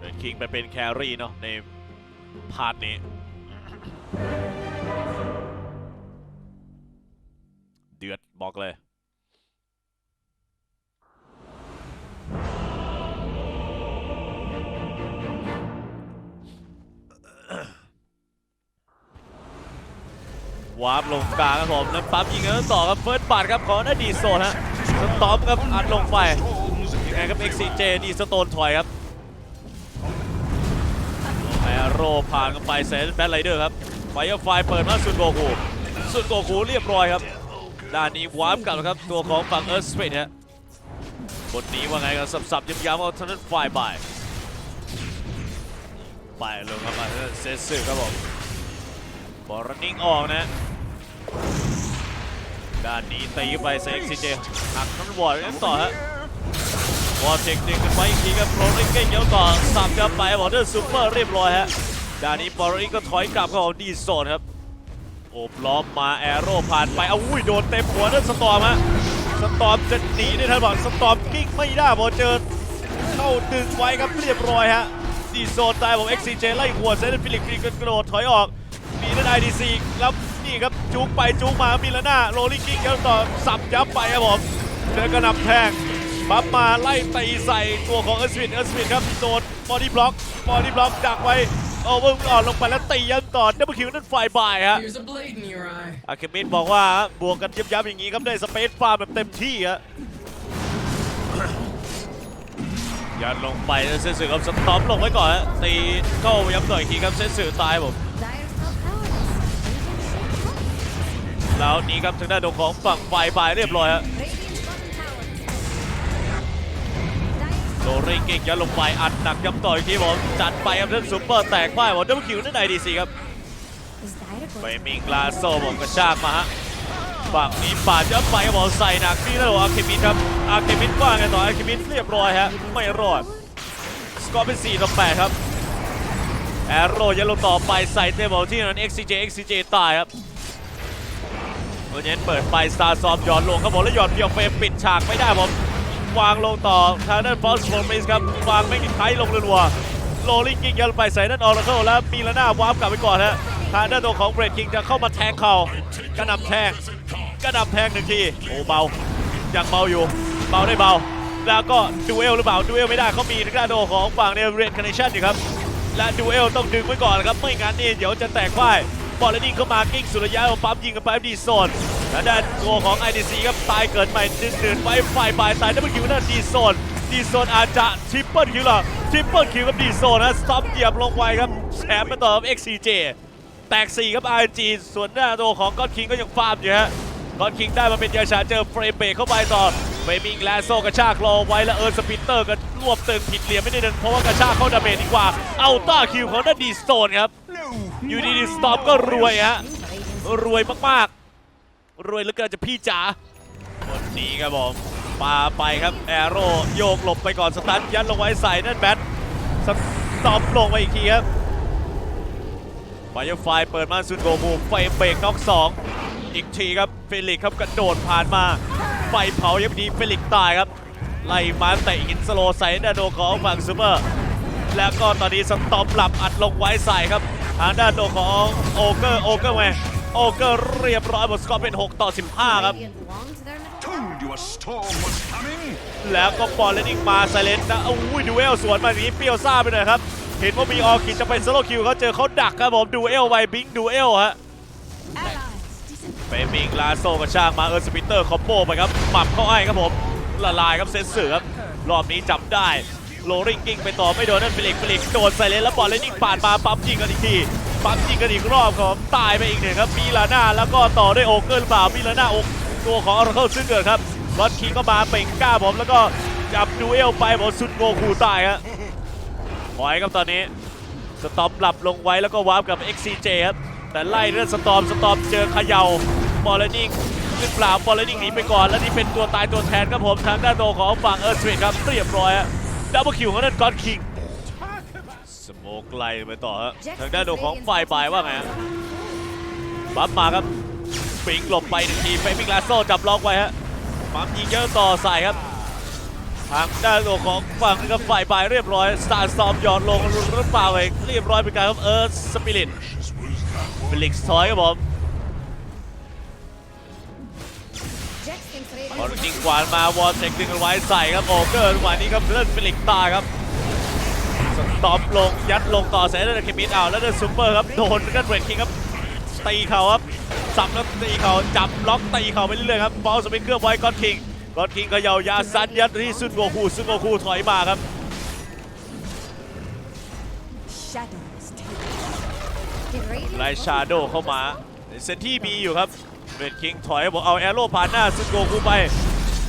เรดคิงไปเป็นแครี่เนาะในพาร์ทนี้ เดือดบอกเลยวาร์ปลงกลางครับผมแล้วปั๊มยิงกันต่อครับเฟิร์สบัตครับของอดีตโซนฮะสตอมครับอัดลงไปยังไงครับ XCJ นี่สโตนถอยครับ โรผ่านกันไปเซนแบทไรเดอร์ครับไฟไฟเปิดมาสุดโกคูสุดโกคูเรียบร้อยครับด้านนี้วาร์ปกลับครับตัวของฝั่งเอิร์ธสเปดฮะบทนี้ว่าไงกันสับๆย้ำๆเอาทางนั้นไฟบ่ายไปลงครับมาเซสซึครับผมบอลนิ่งออกนะด้านนี้ตีไปเซ็กซิเจหักทั้งวอร์ดต่อฮะ วอร์เทคดึงกันไปอีกทีครับโรลิงเก้งเยอะต่อสับกันไปวอร์เดอร์ซูเปอร์เรียบร้อยฮะดานนี้บอลลิงก็ถอยกลับเข้าดีโซนครับโอบล้อมมาแอโร่ผ่านไปเอาอุ้ยโดนเต็มหัวนั่นสตอมฮะสตอมจะหนีได้ทันบอกสตอมกิ้งไม่ได้พอเจอเข้าดึงไว้ครับเรียบร้อยฮะดีโซนตายผม XCJ ไล่หัวเซนต์ฟิลิปปีกระโดดถอยออกมีนั่น IDC แล้วนี่ครับจุกไปจุกมามีละหน้าโรลิงกิ้งแล้วต่อสับยับไปครับผมเจอกระหนำแทง ปั๊บมาไล่ตีใส่ตัวของเอร์สวินเอร์สวินครับโดนบอดี้บล็อกบอดี้บล็อกดักไว้โอเวอร์อ่อนลงไปแล้วตียันต่อดับเบิลคิวนั่นฝ่ายบ่ายฮะ Here's a blade in your eye. อาเคมินบอกว่าบวกกันยับๆอย่างนี้ครับได้สเปซฟาร์มแบบเต็มที่ฮะยันลงไปแล้วเซนสึครับสต็อปลงไว้ก่อนฮะตีเข้าย้ำต่อยอีกทีครับเซนสึตายผม Dire's top tower is under attack. แล้วนี้ครับทางด้านของฝั่งฝ่ายบ่ายเรียบร้อยฮะ โดริงเก่งยันลงไปอัดหนักย้ำต่อยอีกทีผมจัดไปครับท่านซูเปอร์แตกพ่ายหมดดับเบิลคิวนั่นไอดีซีครับ is Dire ไป going มิงลาโซผมกระชากมาฮะฝั่งนี้ปาดยับไปครับผมใส่หนักนี่แล้วอาเคมินครับอาเคมินว่าไงต่ออาเคมินเรียบร้อยฮะไม่รอดสกอร์เป็น4ต่อ8ครับแอโร่ยันลงต่อไปใส่เตะบอลที่นั้น XCJ XCJ ตายครับโอเยนเปิดไปสตาร์ซอมหย่อนลงครับผมแล้วหย่อนเพียวเฟรมปิดฉากไม่ได้ผม วางลงต่อทางด้านฟอสโฟมิสครับวางไม่มีไทลงรัวโรลิงกิ้งยันไปใส่ด้านออร์เคิลแล้วมีละหน้าวาร์ปกลับไปก่อนฮะทางด้านตัวของเบรดคิงจะเข้ามาแทงเข่ากระนำแทงกระนำแทงหนึ่งทีโอ้เบายังเบาอยู่เบาได้เบา แล้วก็ดูเอลหรือเปล่าดูเอลไม่ได้เขามีทางด้านตัวของฝั่งเนี่ยเรนคอนเนชั่นอยู่ครับและดูเอลต้องดึงไว้ก่อนนะครับไม่งั้นนี่เดี๋ยวจะแตกพ่ายบอลเลนนิ่งเข้ามากิ้งสุดรยะเอาปั๊มยิงกันไปดีโซน และด้านตัวของ IDC ครับตายเกิดใหม่ดึงเดินไว้ฝ่ายบายตายดับเบิลคิวด้านดีโซนดีโซนอาจจะทริปเปิลคิวหรอทริปเปิลคิวกับดีโซนนะสต็อปเหยียบลงไว้ครับแชมป์มาต่อกับ XCJ แตก 4 ครับ RNG ส่วนหน้าตัวของก้อนคิงก็ยังฟาร์มอยู่ฮะก้อนคิงได้มาเป็นยาชาเจอเฟรมเบรกเข้าไปต่อเฟรมิงแลโซกระชากรอไว้แล้วเอิร์นสปินเตอร์ก็รวบตึงผิดเหลี่ยมไม่ได้เดินเพราะว่ากระชากเข้าดาเมจดีกว่าเอาต้าคิวของด้านดีโซนครับอยู่ดีๆสตอมก็รวยฮะรวยมากๆ รวยเหลือเกินจะพี่จ๋าคนนี้ครับผมปาไปครับแอโร่โยกหลบไปก่อนสตันยัดลงไว้ใส่นั่นแบทสตอมลงไปอีกทีครับไฟไฟเปิดมาซุนโกมูไฟเบรกน็อกสองอีกทีครับเฟลิกครับกระโดดผ่านมาไฟเผายังดีเฟลิกตายครับ ไล่มาเตะหินสโลใส่ด้านโดของฝั่งซูเปอร์ แล้วก็ตอนนี้สตอมหลับอัดลงไว้ใส่ครับทางด้านโดของโอเกอร์โอเกอร์แม โอเกอร์เรียบร้อยหมดสกอร์เป็น 6 ต่อ 15 ครับ Radiant long to their middle tower. Told you a storm was coming. แล้วก็บอลเลนนิ่งมาไซเลนนะอุ้ยดูเอลสวนมาอย่างนี้เปรี้ยวซ่าไปหน่อยครับ เห็นว่ามีออคิดจะเป็นโซโลคิวเขาเจอเขาดักครับผมดูเอลไวบิงดูเอลฮะ Allies disappear. เฟมิงลาโซกระชากมาเออร์สปิเตอร์คอมโบไปครับหมับเข้าไอ้ครับผมละลายครับเซนเสือครับรอบนี้จับได้โลริงกิ้งไปต่อไม่โดนนั่นฟิลิกฟิลิกโดนไซเลนแล้วบอลเลนนิ่งปาดมาปั๊มยิงกันอีกที ปั๊มยิงกันอีกรอบครับตายไปอีกหนึ่งครับมีลาน่าแล้วก็ต่อด้วยโอเกอร์หรือเปล่ามีลาน่าอกตัวของออร์เคิลซึ่งเกิดครับรอดคิงก็มาเป่งก้าผมแล้วก็จับดูเอลไปผมซุนโกคูตายครับถอยครับตอนนี้สตอมหลับลงไว้แล้วก็วาร์ปกับ XCJ ครับแต่ไล่เรื่องสตอมสตอมเจอเขย่าบอลเลนิงหรือเปล่าบอลเลนิงหนีไปก่อน แล้วนี่เป็นตัวตายตัวแทนครับผมทางด้านโตของฝั่งเออร์สวิตครับเรียบร้อยฮะดับเบิลคิวของนั่นก็อดคิง สโมกไล่ไปต่อฮะทางด้านโตของฝ่ายบายว่าไงฮะปั๊มมาครับปิงหลบไปหนึ่งทีเฟมิงลาโซจับล็อกไว้ฮะปั๊มยิงเยอะต่อใส่ครับ ทางด้านของฝั่งนี้ก็ฝ่ายบายเรียบร้อยสตาร์ซอมหยอดลงหรือเปล่าเองเรียบร้อยเป็นการครับเอิร์ธสปิริตฟิลิกซ์ถอยครับผม Jax thinks Raven บอลยิงกวานมาวอลเทคดึงกันไว้ใส่ครับโอเกอร์จังหวะนี้ครับเล่นฟิลิกซ์ตายครับส ตอมลงยัดลงต่อเซนเดอร์เคมิดเอาแล้วเดินซูเปอร์ครับโดนกันเรดคิงครับตีเข่าครับสับแล้วตีเข่าจับล็อกตีเข่าไปเรื่อยๆครับบอลสปินเคอร์ไว้ก็อดคิงก็อดคิงเขย่ายาซันยัดที่ซุนโกคูซุนโกคูถอยมาครับไลชาโดเข้ามาเซนที่มีอยู่ครับเบรดคิงถอยบอกเอาแอโร่ผ่านหน้าซุนโกคูไป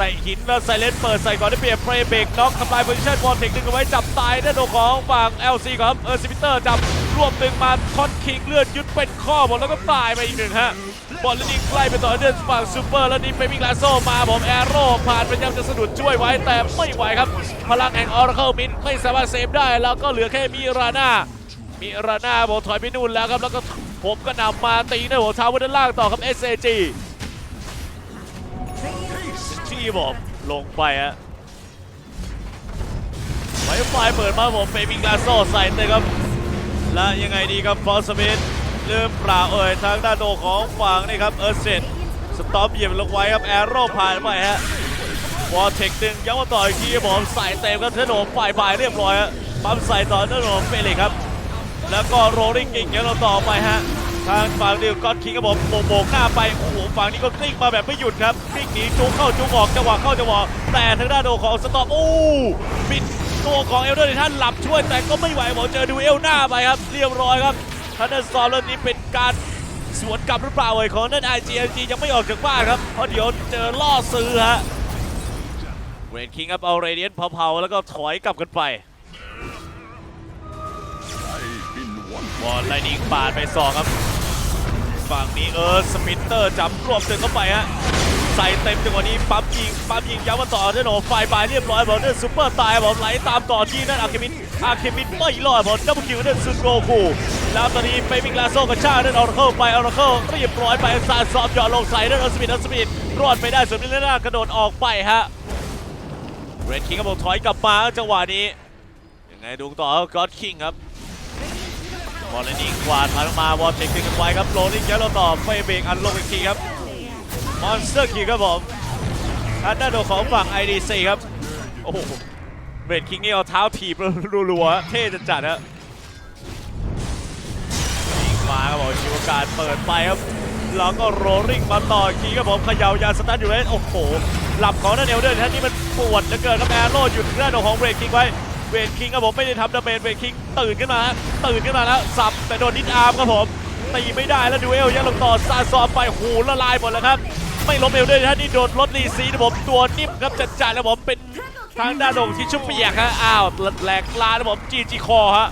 ตะหินแล้วไซเลนเปิดใส่ก่อนได้เปรียบเฟรเบรกน็อกทำลายโพซิชันบอลเทคดึงเอาไว้จับตายได้านของฝั่ง LC ครับเออร์ซิมิเตอร์จับรวบตึงมาคอนคิงเลือดยุดเป็นข้อหมดแล้วก็ตายไปอีกหนึ่งฮะบอลล้วยิงใกล้ไปต่อเดือนฝั่งซูเปอร์แล้วนี่เฟมิงลาโซมาผมแอโร่ผ่านพยายามจะสะดุดช่วยไว้แต่ไม่ไหวครับ พลังแห่งออร์เคิลมินไม่สามารถเซฟได้แล้วก็เหลือแค่มิราน่ามีราน่าบอกถอยไปนู่นแล้วครับแล้วก็ผมก็นำมาตีในหัวเท้าไว้ด้านล่างต่อครับ SAG ที่บอกลงไปฮะไวไฟเปิดมาผมเฟมิงลาโซใส่เลยครับ และยังไงดีครับฟอสมิธเริ่มเปล่าเอ่ยทางด้านโดของฝั่งนี่ครับเออร์เซนสต็อมเหยียบลงไว้ครับแอโร่ผ่านไปฮะวอลเทคดึงย้ำมาต่ออีกทีครับผมใส่เต็มครับเทนโนฝ่ายบายเรียบร้อยฮะปั๊มใส่ต่อเทนโนเฟลิกครับ แล้วก็โรลลิ่งกิ่งยวเราต่อไปฮะ ทางฝั่งเดียวก็อดคิงครับผมโบกโบกหน้าไปโอ้โหฝั่งนี้ก็กลิ้งมาแบบไม่หยุดครับกลิ้งหนีจุกเข้าจุกออกจังหวะเข้าจังหวะแต่ทางด้านโดของสตอมโอ้ปิดตัวของเอลเดอร์ในท่านหลับช่วยแต่ก็ไม่ไหวบอกเจอดูเอลหน้าไปครับ เรียบร้อยครับท่านเดนซอมเรื่องนี้เป็นการสวนกลับหรือเปล่าเอ่ยของนั่น IGLG ยังไม่ออกจากบ้านครับเพราะเดี๋ยวเจอล่อซื้อฮะเรดคิงครับเอาเรเดียนเผาๆแล้วก็ถอยกลับกันไป I've been one บอลไลนิงปาดไปสองครับ ฝั่งนี้เออสมิตเตอร์จับรวบตึงเข้าไปฮะใส่เต็มจังหวะนี้ปั๊มยิงปั๊มยิงย้ำมาต่อเทโนไฟบายเรียบร้อยบอลเดอร์ซูเปอร์ตายบอลไหลตามต่อที่นั่นอาเคมินอาเคมินไม่รอดบอลดับเบิลคิวเดอร์ซุนโกคูแล้วตอนนี้ไปมิกลาโซกับชาเดนออร์เคิลไปออร์เคิลเรียบร้อยไปซานซอมหยอดลงใส่เดนออสมิธออสมิธรอดไปได้ส่วนมิเลน่ากระโดดออกไปฮะเรดคิงก็บอกถอยกลับมาจังหวะนี้ยังไงดูต่อก็อดคิงครับ บอลเลนนิงกวาดผ่านมาวอลเทคดึงกันไว้ครับโรลลิ่งย้ายเราต่อไฟเบรกอันลงอีกทีครับมอนสเตอร์คิงครับผมทางด้าโดของฝั่ง IDC ครับ โอ้โหเบรดคิงนี่เอาเท้าถีบรัวๆเท่จัดๆฮะยิงมาครับผมชิวการเปิดไปครับแล้วก็โรลิ่งมาต่ออีครับผมเขย่ายาสตันอยู่เลยโอ้โหหลับของนั่นเอลเดอร์ท่านนี่มันปวดเหลือเกินครับแอโร่หยุดด้านของเบรดคิงไว้ เวทคิงครับผมไม่ได้ทำดาเมจเวทคิงตื่นขึ้นมาฮะตื่นขึ้นมาแล้วสับแต่โดนดิสอาร์มครับผมตีไม่ได้แล้วดูเอลยังลงต่อซาซอมไปหูละลายหมดแล้วครับ ไม่ล้มเอลด้วยท่านี่โดนลดรีซีนะผมตัวนิ่มครับจัดจ่ายแล้วผมเป็นทางด้านโดงที่ชุบเปียกฮะอ้าวแหลกลานะผมจีจีคอฮะ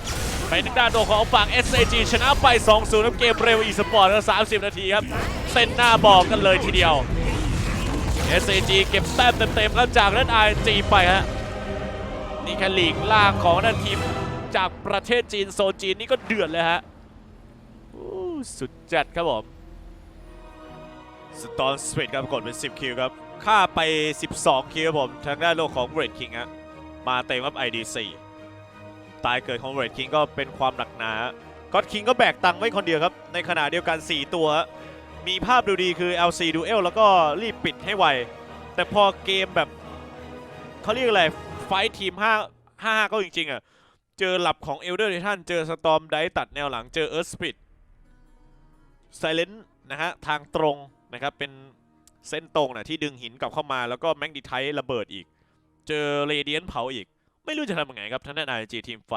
ไปทางด้านโดงของฝั่ง SAG ชนะไป 2-0ครับเกมเร็วอีสปอร์ตแล้ว30 นาทีครับเส้นหน้าบอกกันเลยทีเดียว SAG เก็บแต้มเต็มๆครับจากนั้น RNG ไปฮะ นี่แค่ลีกล่างของนันทีมจากประเทศจีนโซนจีนนี่ก็เดือดเลยฮะสุดจัดครับผมสตอนสเปดครับกดเป็น 10 คิวครับค่าไป 12 คิวครับผม ทางด้านโลกของเรดคิงฮะมาเต็มครับ ID4 ตายเกิดของเรดคิงก็เป็นความหนักหนาก็อดคิงก็แบกตังค์ไว้คนเดียวครับ ในขณะเดียวกัน 4 ตัว มีภาพดูดีคือ LC Duel แล้วก็รีบปิดให้ไว แต่พอเกมแบบเขาเรียกอะไร ไฟท์ทีม 5 5 ก็จริง ๆ อะ เจอหลับของเอลเดอร์ไททันเจอสตอมไดตัดแนวหลังเจอเอิร์ธสปิดไซเลนนะฮะ ทางตรงนะครับ เป็นเส้นตรงนะที่ดึงหินกลับเข้ามาแล้วก็แมกดิไทระเบิดอีก เจอเรเดียนเผาอีก ไม่รู้จะทำยังไงครับท่านนายจีทีมไฟ